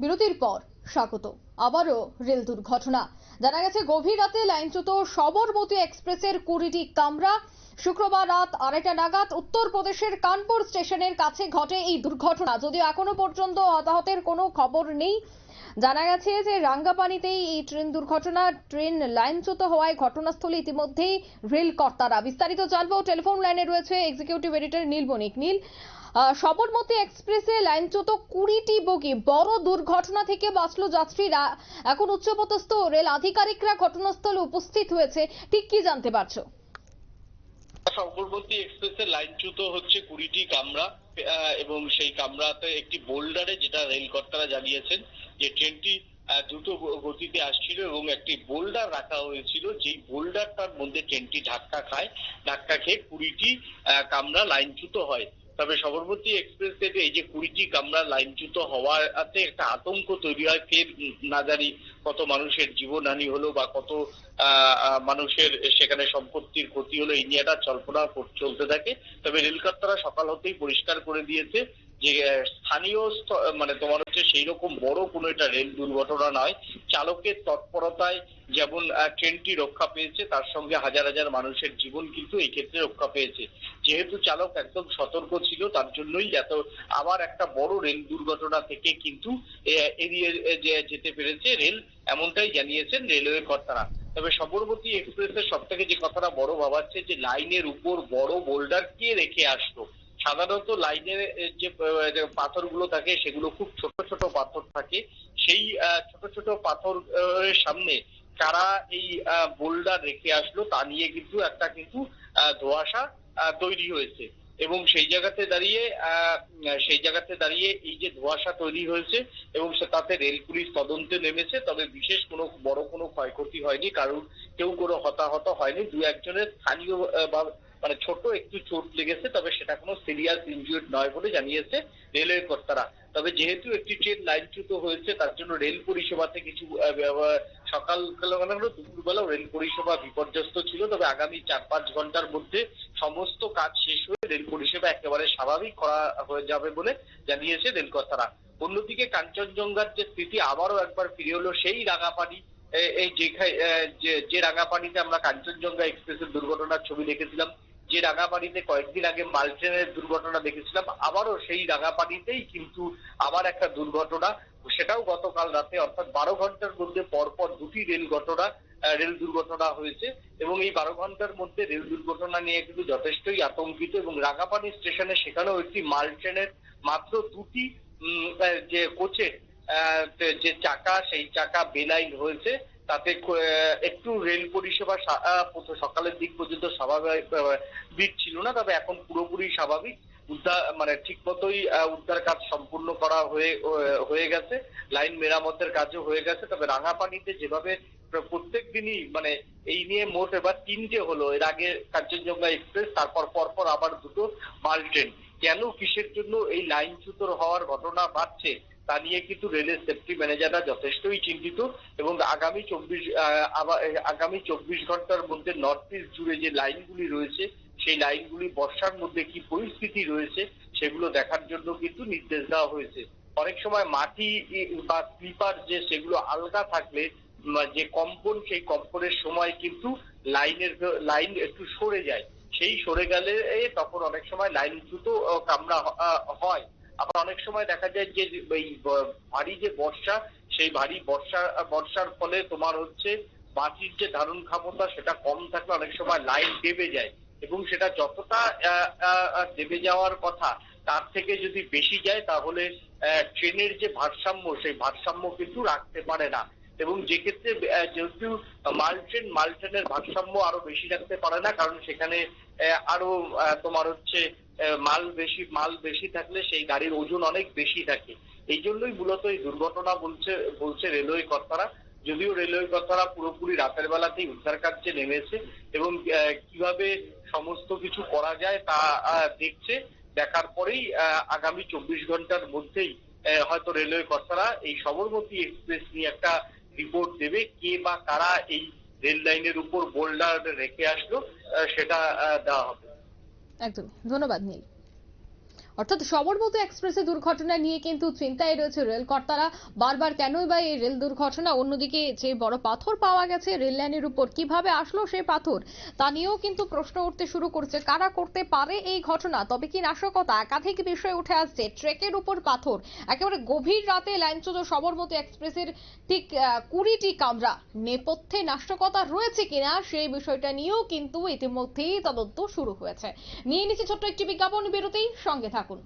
বিরতির পর স্বাগত। আবারও রেল দুর্ঘটনা। জানা গেছে, গভীর রাতে লাইনচ্যুত সবরমতী এক্সপ্রেসের কুড়িটি কামরা শুক্রবার রাত আড়াইটা নাগাদ উত্তরপ্রদেশের কানপুর স্টেশনের কাছে ঘটে এই দুর্ঘটনা। যদিও এখনও পর্যন্ত হতাহতের কোনো খবর নেই, জানা গেছে যে রাঙ্গাপানিতেই এই ট্রেন দুর্ঘটনা, ট্রেন লাইনচ্যুত হওয়ায় ঘটনাস্থলে ইতিমধ্যেই রেল কর্তারা বিস্তারিত জানব। টেলিফোন লাইনে রয়েছে এক্সিকিউটিভ এডিটর নীল বণিক নীল। সবরমতী এক্সপ্রেসে লাইনচ্যুত কুড়িটি বগি। বড় দুর্ঘটনা থেকে বাঁচলো যাত্রীরা। এখন উচ্চপদস্থ রেল আধিকারিকরা ঘটনাস্থলে উপস্থিত হয়েছে। ঠিক কি জানতে পারছ? সবরমতী এক্সপ্রেসে লাইনচ্যুত হচ্ছে কুড়িটি কামরা এবং সেই কামরাতে একটি বোল্ডারে যেটা রেল কর্তারা জানিয়েছেন যে ট্রেনটি দ্রুত গতিতে আসছিল এবং একটি বোল্ডার রাখা হয়েছিল। যেই বোল্ডারটার মধ্যে ট্রেনটি ধাক্কা খায়, ধাক্কা খেয়ে কুড়িটি কামরা লাইনচ্যুত হয়। তবে সবরমতী এক্সপ্রেস থেকে এই যে কুড়িটি কামরা লাইনচ্যুত হওয়াতে একটা আতঙ্ক তৈরি হয়, ফের না জানি কত মানুষের জীবনহানি হলো বা কত মানুষের সেখানে সম্পত্তির ক্ষতি হলো, এই নিয়ে একটা জল্পনা চলতে থাকে। তবে রেলকর্তারা সকাল হতেই পরিষ্কার করে দিয়েছে যে স্থানীয় স্থ- মানে তোমার হচ্ছে সেই রকম বড় কোনো এটা রেল দুর্ঘটনা নয়। চালকের তৎপরতায় যেমন ট্রেনটি রক্ষা পেয়েছে, তার সঙ্গে হাজার হাজার মানুষের জীবন কিন্তু এই ক্ষেত্রে রক্ষা পেয়েছে। যেহেতু চালক একদম সতর্ক ছিল, তার জন্যই এত, আবার একটা বড় রেল দুর্ঘটনা থেকে কিন্তু এড়িয়ে যেতে পেরেছে রেল, এমনটাই জানিয়েছেন রেলওয়ে কর্তারা। তবে সবরমতী এক্সপ্রেসের সব থেকে যে কথাটা বড় ভাবাচ্ছে, যে লাইনের উপর বড় বোল্ডার কে রেখে আসলো? সাধারণত লাইনের যে পাথরগুলো থাকে, সেগুলো খুব ছোট ছোট পাথর থাকে। সেই ছোট ছোট পাথর সামনে কারা এই বোল্ডার রেখে আসলো, তা নিয়ে কিন্তু একটা কিন্তু ধোয়াশা তৈরি হয়েছে। এবং সেই জায়গাতে দাঁড়িয়ে সেই জায়গাতে দাঁড়িয়ে এই যে ধোঁয়াশা তৈরি হয়েছে এবং তাতে রেল পুলিশ তদন্তে নেমেছে, তবে বিশেষ কোনো বড় কোনো ক্ষয়ক্ষতি হয়নি, কারণ কেউ কোনো হতাহত হয়নি। দু একজনের স্থানীয় মানে ছোট একটু চোট লেগেছে, তবে সেটা কোনো সিরিয়াস ইনজুর্ড নয় বলে জানিয়েছে রেলওয়ে কর্তারা। তবে যেহেতু একটি ট্রেন লাইনচ্যুত হয়েছে, তার জন্য রেল পরিষেবাতে কিছু সকাল বেলা দুপুরবেলাও রেল পরিষেবা বিপর্যস্ত ছিল, তবে আগামী চার পাঁচ ঘণ্টার মধ্যে সমস্ত কাজ শেষ হয়ে রেল পরিষেবা একেবারে স্বাভাবিক করা হয়ে যাবে বলে জানিয়েছে রেল কর্তারা। অন্যদিকে কাঞ্চনজঙ্ঘার যে স্থিতি আবারও একবার ফিরে হলো সেই রাঙাপানি এই যে যে রাঙাপানিতে আমরা কাঞ্চনজঙ্ঘা এক্সপ্রেসের দুর্ঘটনার ছবি দেখেছিলাম যে রাঙাপানিতে কয়েকদিন আগে মাল ট্রেনের দুর্ঘটনা দেখেছিলাম, আবারও সেই রাঙাপানিতেই কিন্তু আবার একটা দুর্ঘটনা। সেটাও গতকাল রাতে, অর্থাৎ বারো ঘণ্টার মধ্যে পরপর দুটি রেল ঘটনা রেল দুর্ঘটনা হয়েছে এবং এই বারো ঘণ্টার মধ্যে রেল দুর্ঘটনা নিয়ে কিন্তু যথেষ্টই আতঙ্কিত এবং রাঙাপানি স্টেশনে সেখানেও একটি মাল ট্রেনের মাত্র দুটি যে কোচের যে চাকা, সেই চাকা বেলাইন হয়েছে। তাতে একটু রেল পরিষেবা সকালের দিক পর্যন্ত স্বাভাবিক ভিড় ছিল না, তবে এখন পুরোপুরি স্বাভাবিক। উদ্ধার মানে ঠিক মতোই উদ্ধার কাজ সম্পূর্ণ করা হয়ে হয়ে গেছে। লাইন মেরামতের কাজও হয়ে গেছে। তবে রাঙাপানিতে যেভাবে প্র- প্রত্যেক দিনই মানে এই নিয়ে মোট এবার তিনটে হলো। এর আগে কাঞ্চনজঙ্ঘা এক্সপ্রেস, তারপর পরপর আবার দুটো মাল ট্রেন কেন কিসের জন্য এই লাইনচ্যুত হওয়ার ঘটনা বাড়ছে? তা নিয়ে কিন্তু রেলের সেফটি ম্যানেজাররা যথেষ্টই চিন্তিত এবং আগামী চব্বিশ আগামী চব্বিশ ঘণ্টার মধ্যে নর্থ ইস্ট জুড়ে যে লাইনগুলি রয়েছে সেই লাইনগুলি বর্ষার মধ্যে কি পরিস্থিতি রয়েছে সেগুলো দেখার জন্য কিন্তু নির্দেশ দেওয়া হয়েছে। অনেক সময় মাটি বা স্লিপার যে সেগুলো আলগা থাকলে যে কম্পন সেই কম্পনের সময় কিন্তু লাইনের লাইন একটু সরে যায়। সেই সরে গেলে তখন অনেক সময় লাইনচ্যুত আহ, কামড়া হয়। আবার অনেক সময় দেখা যায় যে এই ভারী যে বর্ষা, সেই ভারী বর্ষা, বর্ষার ফলে তোমার হচ্ছে মাটির যে ধারণ ক্ষমতা, সেটা কম থাকলে অনেক সময় লাইন দেবে যায়। এবং সেটা যতটা দেবে যাওয়ার কথা, তার থেকে যদি বেশি যায়, তাহলে ট্রেনের যে ভারসাম্য, সেই ভারসাম্য কিন্তু রাখতে পারে না। এবং যে ক্ষেত্রে যেহেতু মাল ট্রেন মাল ট্রেনের ভারসাম্য আরও বেশি রাখতে পারে না, কারণ সেখানে আরও তোমার হচ্ছে মাল বেশি মাল বেশি থাকলে সেই গাড়ির ওজন অনেক বেশি থাকে। এই জন্যই মূলত এই দুর্ঘটনা বলছে বলছে রেলওয়ে কর্তারা। যদিও রেলওয়ে কর্তারা পুরোপুরি রাতের বেলাতেই উদ্ধার কার্যে নেমেছে এবং কীভাবে সমস্ত কিছু করা যায় তা দেখছে। দেখার পরেই আগামী চব্বিশ ঘণ্টার মধ্যেই হয়তো রেলওয়ে কর্তারা এই সবরমতী এক্সপ্রেস নিয়ে একটা রিপোর্ট দেবে, কে বা কারা এই রেল লাইনের উপর বোল্ডার রেখে আসলো সেটা দেওয়া হবে। একদম ধন্যবাদ নীল। অর্থাৎ সবরমতী এক্সপ্রেসে দুর্ঘটনা নিয়ে কিন্তু চিন্তায় রয়েছে রেল কর্তারা বারবার কেনই বা এই রেল দুর্ঘটনা? অন্যদিকে যে বড় পাথর পাওয়া গেছে রেল লাইনের উপর, কীভাবে আসলো সেই পাথর? তা নিয়েও কিন্তু প্রশ্ন উঠতে শুরু করছে। কারা করতে পারে এই ঘটনা? তবে কি নাশকতা? একাধিক বিষয় উঠে আসছে। ট্রেকের উপর পাথর। একেবারে গভীর রাতে লাইনচ্যুত সবরমতী এক্সপ্রেসের ঠিক কুড়িটি কামরা। নেপথ্যে নাশকতা রয়েছে কিনা সেই বিষয়টা নিয়েও কিন্তু ইতিমধ্যেই তদন্ত শুরু হয়েছে। নিয়ে নিচ্ছে ছোট্ট একটি বিজ্ঞাপন বিরতি। সঙ্গে থাকুন